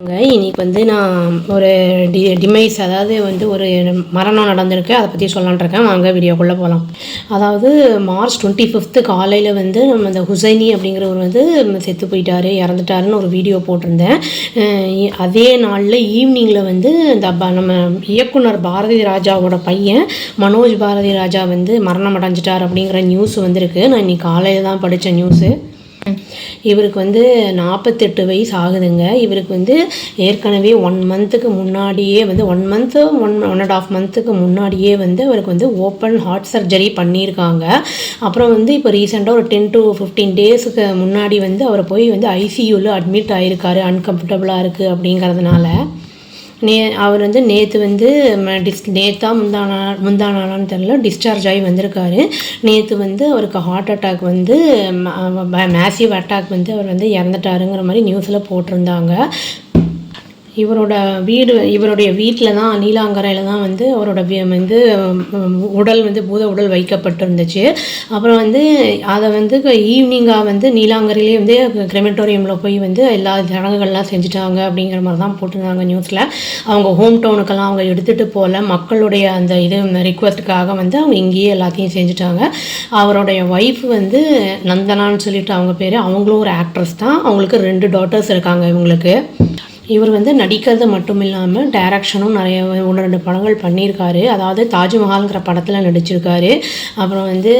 இன்னைக்கு வந்து நான் ஒரு டி டிமைஸ் அதாவது வந்து ஒரு மரணம் நடந்திருக்கு. அதை பற்றி சொல்லலான்னு இருக்கேன் வாங்க வீடியோக்குள்ளே போகலாம் அதாவது மார்ச் டுவெண்ட்டி ஃபிஃப்த்து காலையில் வந்து நம்ம இந்த ஹுசைனி அப்படிங்கிறவர் வந்து செத்து போயிட்டாரு இறந்துட்டாருன்னு ஒரு வீடியோ போட்டிருந்தேன். அதே நாளில் ஈவினிங்கில் வந்து இந்த ப- நம்ம இயக்குனர் பாரதி ராஜாவோட பையன் மனோஜ் பாரதி ராஜா வந்து மரணம் அடைஞ்சிட்டார் அப்படிங்கிற நியூஸ் வந்திருக்கு. நான் இன்னைக்கு காலையில் தான் படித்த நியூஸு இவருக்கு வந்து நாற்பத்தெட்டு வயசு ஆகுதுங்க. இவருக்கு வந்து ஏற்கனவே ஒன் மந்த்துக்கு முன்னாடியே வந்து one month one one and half மந்த்துக்கு முன்னாடியே வந்து அவருக்கு வந்து ஓப்பன் ஹார்ட் சர்ஜரி பண்ணியிருக்காங்க. அப்புறம் வந்து இப்போ ரீசெண்டாக ஒரு டென் டு ஃபிஃப்டீன் டேஸுக்கு முன்னாடி வந்து அவர் போய் வந்து ஐசியூவில் அட்மிட் ஆகிருக்காரு அன்கம்ஃபர்டபுளாக இருக்குது அப்படிங்கிறதுனால. நே அவர் வந்து நேற்று வந்து டிஸ் நேத்தா முந்தானா முந்தானானான்னு தெரில டிஸ்சார்ஜ் ஆகி வந்திருக்காரு. நேற்று வந்து அவருக்கு ஹார்ட் அட்டாக் வந்து மேசிவ் அட்டாக் வந்து அவர் வந்து இறந்துட்டாருங்கிற மாதிரி நியூஸில் போட்டிருந்தாங்க. இவரோட வீடு இவருடைய வீட்டில் தான் நீலாங்கரையில் தான் வந்து அவரோட வந்து உடல் வந்து பூத உடல் வைக்கப்பட்டிருந்துச்சு. அப்புறம் வந்து அதை வந்து ஈவினிங்காக வந்து நீலாங்கரையிலே வந்து கிரெமட்டோரியமில் போய் வந்து எல்லா சடங்குகள்லாம் செஞ்சுட்டாங்க அப்படிங்கிற மாதிரி தான் போட்டிருந்தாங்க நியூஸில் அவங்க ஹோம் டவுனுக்கெல்லாம் அவங்க எடுத்துகிட்டு போகல. மக்களுடைய அந்த இது ரிக்வஸ்ட்டுக்காக வந்து அவங்க இங்கேயே எல்லாத்தையும் செஞ்சுட்டாங்க. அவருடைய ஒய்ஃப் வந்து நந்தனான்னு சொல்லிட்டு அவங்க பேர். அவங்களும் ஒரு ஆக்ட்ரஸ் தான். அவங்களுக்கு ரெண்டு டாட்டர்ஸ் இருக்காங்க இவங்களுக்கு. இவர் வந்து நடிக்கிறது மட்டும் இல்லாமல் டைரக்ஷனும் நிறைய ஒன்று ரெண்டு படங்கள் பண்ணியிருக்காரு. அதாவது தாஜ்மஹால்ங்கிற படத்தில் நடிச்சிருக்காரு. அப்புறம் வந்து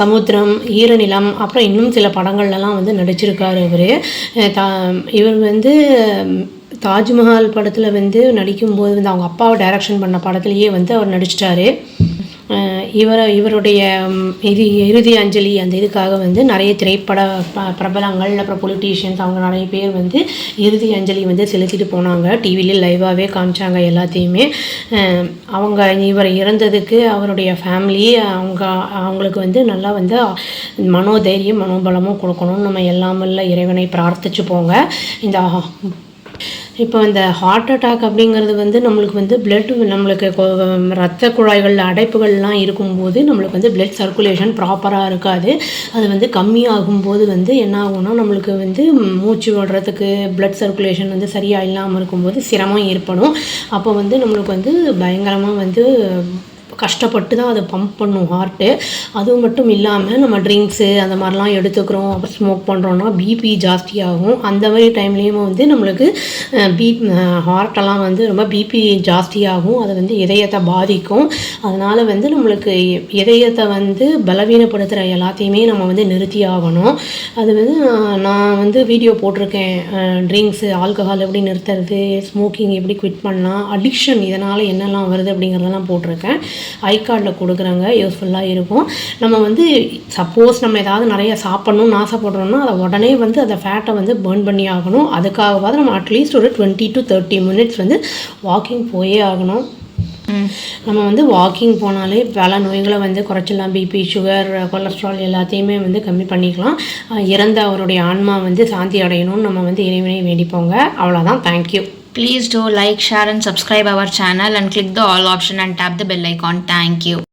சமுத்திரம் ஈரநிலம் அப்புறம் இன்னும் சில படங்கள்லலாம் வந்து நடிச்சிருக்காரு இவர். தா இவர் வந்து தாஜ்மஹால் படத்தில் வந்து நடிக்கும்போது வந்து அவங்க அப்பாவை டைரக்ஷன் பண்ண படத்துலேயே வந்து அவர் நடிச்சிட்டாரு. இவர இவருடைய இது இறுதி அஞ்சலி அந்த இதுக்காக வந்து நிறைய திரைப்பட ப- பிரபலங்கள் அப்புறம் பொலிட்டீஷியன்ஸ் அவங்க நிறைய பேர் வந்து இறுதி அஞ்சலி வந்து செலுத்திட்டு போனாங்க. டிவிலே லைவாகவே காமிச்சாங்க எல்லாத்தையுமே. அவங்க இவர் இறந்ததுக்கு அவருடைய ஃபேமிலி அவங்க அவங்களுக்கு வந்து நல்லா வந்து மனோதைரியம் மனோபலமும் கொடுக்கணும்னு நம்ம எல்லாமல்ல இறைவனை பிரார்த்திச்சு போங்க இந்த இப்போ இந்த ஹார்ட் அட்டாக் அப்படிங்கிறது வந்து நம்மளுக்கு வந்து பிளட் நம்மளுக்கு ரத்த குழாய்கள் அடைப்புகள்லாம் இருக்கும்போது நம்மளுக்கு வந்து பிளட் சர்க்குலேஷன் ப்ராப்பராக இருக்காது. அது வந்து கம்மியாகும்போது வந்து என்ன ஆகும்னா நம்மளுக்கு வந்து மூச்சு விடுறதுக்கு பிளட் சர்க்குலேஷன் வந்து சரியாக இல்லாமல் இருக்கும்போது சிரமம் ஏற்படும். அப்போ வந்து நம்மளுக்கு வந்து பயங்கரமாக வந்து கஷ்டப்பட்டு தான் அதை பம்ப் பண்ணும் ஹார்ட்டு அதுவும் மட்டும் இல்லாமல் நம்ம ட்ரிங்க்ஸு அந்த மாதிரிலாம் எடுத்துக்கிறோம் அப்புறம் ஸ்மோக் பண்ணுறோன்னா பிபி ஜாஸ்தியாகும். அந்த மாதிரி டைம்லேயும் வந்து நம்மளுக்கு பி ஹார்ட்டெல்லாம் வந்து ரொம்ப பிபி ஜாஸ்தியாகும். அதை வந்து இதயத்தை பாதிக்கும். அதனால் வந்து நம்மளுக்கு இதயத்தை வந்து பலவீனப்படுத்துகிற எல்லாத்தையுமே நம்ம வந்து நிறுத்தி ஆகணும். அது வந்து நான் வந்து வீடியோ போட்டிருக்கேன். ட்ரிங்க்ஸு ஆல்கஹால் எப்படி நிறுத்துறது ஸ்மோக்கிங் எப்படி குவிட் பண்ணலாம் அடிக்ஷன் இதனால் என்னெல்லாம் வருது அப்படிங்கிறதெல்லாம் போட்டிருக்கேன். ஐ கார்டில் கொடுக்குறாங்க யூஸ்ஃபுல்லாக இருக்கும். நம்ம வந்து சப்போஸ் நம்ம ஏதாவது நிறைய சாப்பிட்ணும்னு ஆசைப்படுறோம்னா அதை உடனே வந்து அந்த ஃபேட்டை வந்து பேர்ன் பண்ணி ஆகணும். அதுக்காகவாது நம்ம அட்லீஸ்ட் ஒரு டுவெண்ட்டி டு தேர்ட்டி மினிட்ஸ் வந்து வாக்கிங் போயே ஆகணும். நம்ம வந்து வாக்கிங் போனாலே பல நோய்களை வந்து குறைச்சிடலாம். பிபி சுகர் கொலஸ்ட்ரால் எல்லாத்தையுமே வந்து கம்மி பண்ணிக்கலாம். இறந்த அவருடைய ஆன்மா வந்து சாந்தி அடையணும்னு நம்ம வந்து இறைவனை வேண்டிப்போங்க. அவ்வளோதான் thank you Please do like, share, and subscribe our channel and click the all option and tap the bell icon. Thank you.